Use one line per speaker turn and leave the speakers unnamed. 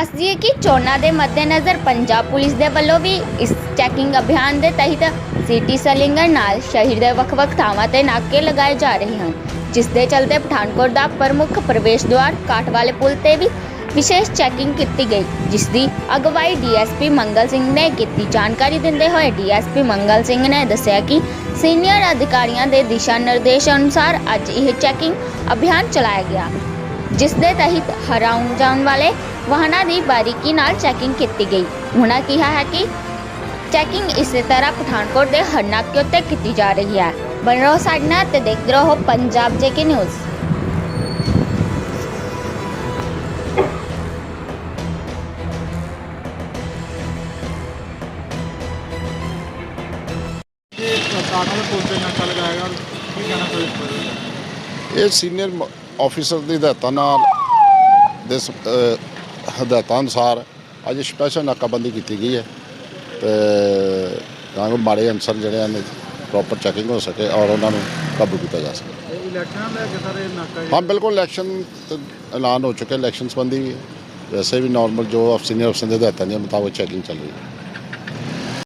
ਦੱਸ ਦਈਏ ਕਿ ਚੋਣਾਂ ਦੇ ਮੱਦੇਨਜ਼ਰ ਪੰਜਾਬ ਪੁਲਿਸ ਦੇ ਵੱਲੋਂ ਵੀ ਇਸ ਚੈਕਿੰਗ ਅਭਿਆਨ ਦੇ ਤਹਿਤ ਸਿਟੀ ਸਲਿੰਗਰ ਨਾਲ ਸ਼ਹਿਰ ਦੇ ਵੱਖ-ਵੱਖ ਥਾਵਾਂ ਤੇ ਨਾਕੇ ਲਗਾਏ ਜਾ ਰਹੇ ਹਨ, ਜਿਸ ਦੇ ਚਲਦੇ ਪਠਾਨਕੋਟ ਦਾ ਪ੍ਰਮੁੱਖ ਪ੍ਰਵੇਸ਼ ਦੁਆਰ ਕਾਠਵਾਲੇ ਪੁਲ ਤੇ ਵੀ ਵਿਸ਼ੇਸ਼ ਚੈਕਿੰਗ ਕੀਤੀ ਗਈ, ਜਿਸ ਦੀ ਅਗਵਾਈ ਡੀਐਸਪੀ ਮੰਗਲ ਸਿੰਘ ਨੇ ਕੀਤੀ। ਜਾਣਕਾਰੀ ਦਿੰਦੇ ਹੋਏ ਡੀਐਸਪੀ ਮੰਗਲ ਸਿੰਘ ਨੇ ਦੱਸਿਆ ਕਿ ਸੀਨੀਅਰ ਅਧਿਕਾਰੀਆਂ ਦੇ ਦਿਸ਼ਾ ਨਿਰਦੇਸ਼ ਅਨੁਸਾਰ ਅੱਜ ਇਹ ਚੈਕਿੰਗ ਅਭਿਆਨ ਚਲਾਇਆ ਗਿਆ। ਜਿਸ ਦੇ ਤਹਿਤ ਹਰਾਉਣ ਜਾਣ ਵਾਲੇ ਵਾਹਨਾਂ ਦੀ ਬਾਰੀਕੀ ਨਾਲ ਚੈਕਿੰਗ ਕੀਤੀ ਗਈ ਉਹਨਾਂ ਕਿਹਾ ਹੈ ਕਿ ਚੈਕਿੰਗ ਇਸੇ ਤਰ੍ਹਾਂ ਪਠਾਨਕੋਟ ਦੇ ਹਰ ਨਾਕੇ ਉੱਤੇ ਕੀਤੀ ਜਾ ਰਹੀ ਹੈ ਬਣ ਰਹੋ ਸਾਡੇ ਨਾਲ ਤੇ ਦੇਖਦੇ ਰਹੋ ਪੰਜਾਬ ਜੇਕੇ ਨਿਊਜ਼
ਇਹ ਕਾਰਾਂ ਦੇ ਪੁਲ ਤੇ ਨਾਕਾ ਲਗਾਏਗਾ ਕੀ ਕਹਿਣਾ ਚਾਹੀਦਾ ਇਸ ਬਾਰੇ
ਇਹ ਸੀਨੀਅਰ ਆਫੀਸਰ ਦੀ ਹਦਾਇਤਾਂ ਨਾਲ ਦੇ ਹਦਾਇਤਾਂ ਅਨੁਸਾਰ ਅੱਜ ਸਪੈਸ਼ਲ ਨਾਕਾਬੰਦੀ ਕੀਤੀ ਗਈ ਹੈ ਤੇ ਤਾਂ ਕਿ ਮਾੜੇ ਅਨਸਰ ਜਿਹੜੇ ਹਨ ਪ੍ਰੋਪਰ ਚੈਕਿੰਗ ਹੋ ਸਕੇ ਔਰ ਉਹਨਾਂ ਨੂੰ ਕਾਬੂ ਕੀਤਾ ਜਾ ਸਕੇ।
ਇਹ ਲੈ ਕੇ ਸਾਰੇ ਨਾਕਾ
ਹਾਂ, ਬਿਲਕੁਲ ਇਲੈਕਸ਼ਨ ਐਲਾਨ ਹੋ ਚੁੱਕਿਆ ਇਲੈਕਸ਼ਨ ਸੰਬੰਧੀ ਵੀ। ਵੈਸੇ ਵੀ ਨਾਰਮਲ ਜੋ ਸੀਨੀਅਰ ਅਫਸਰ ਦੇ ਹਦਾਇਤਾਂ ਦੇ ਮੁਤਾਬਕ ਚੈਕਿੰਗ ਚੱਲ ਰਹੀ ਹੈ।